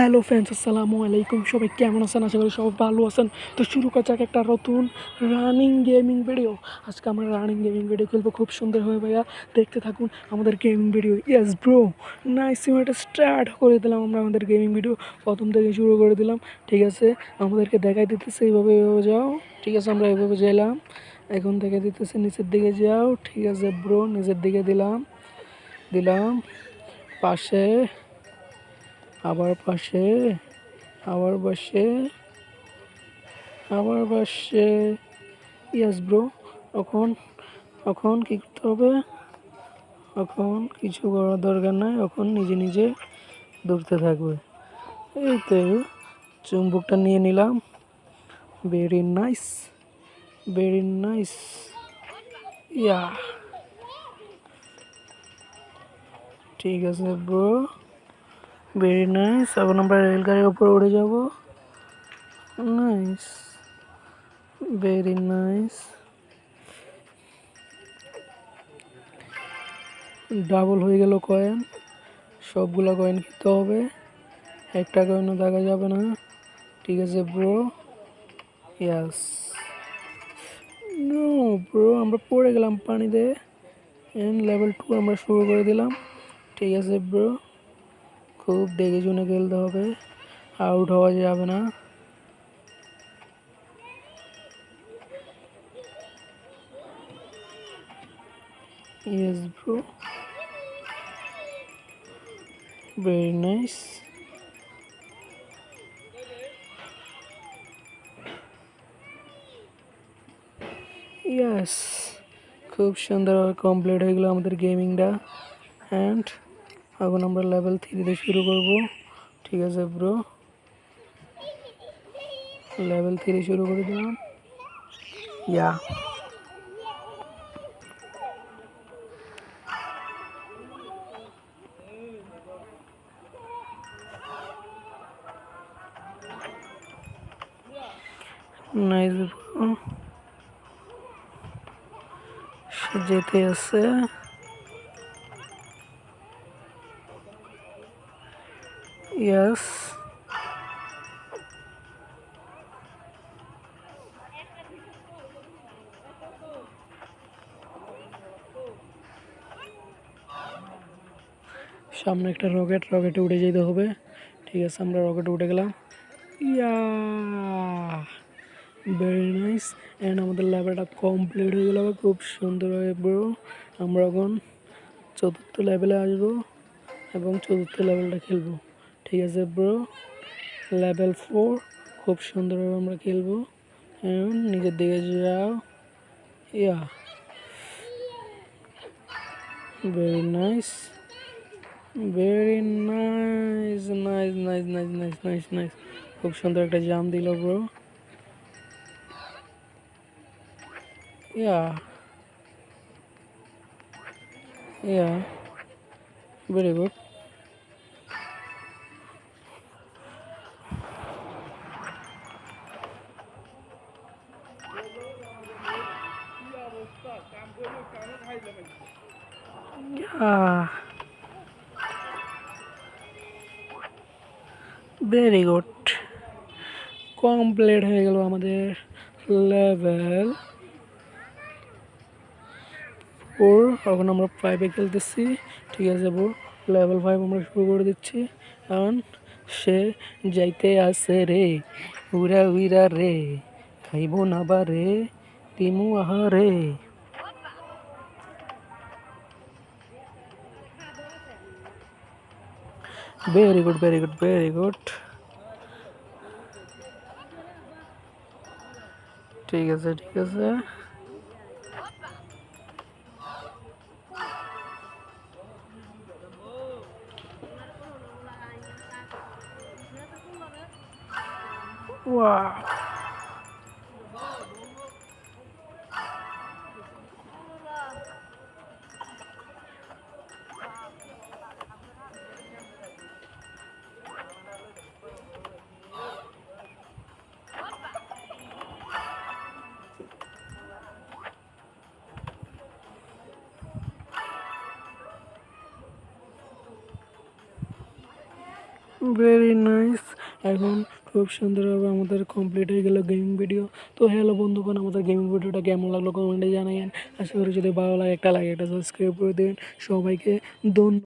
Hello friends, আসসালামু আলাইকুম। সবাই কেমন আছেন? আশা করি সবাই ভালো আছেন। তো শুরু করা যাক একটা নতুন রানিং গেমিং ভিডিও আজকে আমরা রানিং গেমিং ভিডিও খেলব খুব সুন্দর হবে ভাইয়া। দেখতে থাকুন আমাদের gaming video yes bro nice এটা স্টার্ট করে দিলাম আমরা আমাদের গেমিং ভিডিও প্রথম থেকে শুরু করে দিলাম। ঠিক আছে? আমাদেরকে দেখাই দিতেছে এইভাবে এইভাবে যাও। ঠিক আছে, আমরা এইভাবে যাইলাম। এখন থেকে দিতেছে নিচের দিকে যাও। ঠিক আছে ব্রো নিচের দিকে দিলাম। দিলাম। পাশে আবার পাশে আবার পাশে আবার পাশে। ইয়াস ব্রো এখন এখন কী করতে হবে? এখন কিছু করার দরকার নাই, এখন নিজে নিজে দৌড়তে থাকবে। এই তো, চুম্বকটা নিয়ে নিলাম। Very nice very nice yeah ঠিক আছে ব্রো ভেরি নাইস এখন আমরা রেলগাড়ির উপর উড়ে যাব নাইস ভেরি নাইস ডাবল হয়ে গেল কয়েন সবগুলো কয়েন খেতে হবে। একটা কয়েনও দেখা যাবে না। ঠিক আছে ব্রো ইয়াস ব্রো আমরা পড়ে গেলাম পানিতে। লেভেল টু আমরা শুরু করে দিলাম। ঠিক আছে ব্রো খুব দেখে শুনে খেলতে হবে। আউট হওয়া যাবে না। Yes, bro. Very nice. Yes. খুব সুন্দরভাবে কমপ্লিট হয়ে গেলো আমাদের গেমিংটা অ্যান্ড এখন আমরা লেভেল থ্রিতে শুরু করব। ঠিক আছে ব্রো লেভেল থ্রি শুরু করে দিলাম। ইয়া। যেতে আছে। Yes. সামনে একটা রকেট, রকেটে উঠে যেতে হবে। ঠিক আছে, আমরা রকেটে উঠে গেলাম। ইয়া! ভেরি নাইস অ্যান্ড আমাদের লেভেলটা কমপ্লিট হয়ে গেল খুব সুন্দরভাবে ব্রো আমরা এখন চতুর্থ লেভেলে আসব এবং চতুর্থ লেভেলটা খেলব। ঠিক আছে ব্রো লেভেল ফোর খুব সুন্দরভাবে আমরা খেলব। নিজের দিকে যাও। Yeah. Very nice very nice nice nice nice nice nice nice খুব সুন্দর একটা জাম দিল bro yeah. Yeah. Very good very good complete হয়ে গেল আমাদের লেভেল ফোর এখন আমরা ফাইভে খেলতেছি। ঠিক আছে বো লেভেল ফাইভ আমরা শুরু করে দিচ্ছি। কারণ সে যাইতে আসে রে, উড়া উইরা রে, খাইব না বা রে তিমু আহা রে। Very good very good very good ঠিক আছে ঠিক আছে Wow. ভেরি নাইস এখন খুব সুন্দরভাবে আমাদের কমপ্লিট হয়ে গেল গেমিং ভিডিও তো হ্যালো বন্ধুগণ, আমাদের গেমিং ভিডিওটা কেমন লাগল কমেন্টে জানাইন আশা করি যদি ভালো লাগে একটা লাগে একটা সাবস্ক্রাইব করে দেবেন সবাইকে ধন্য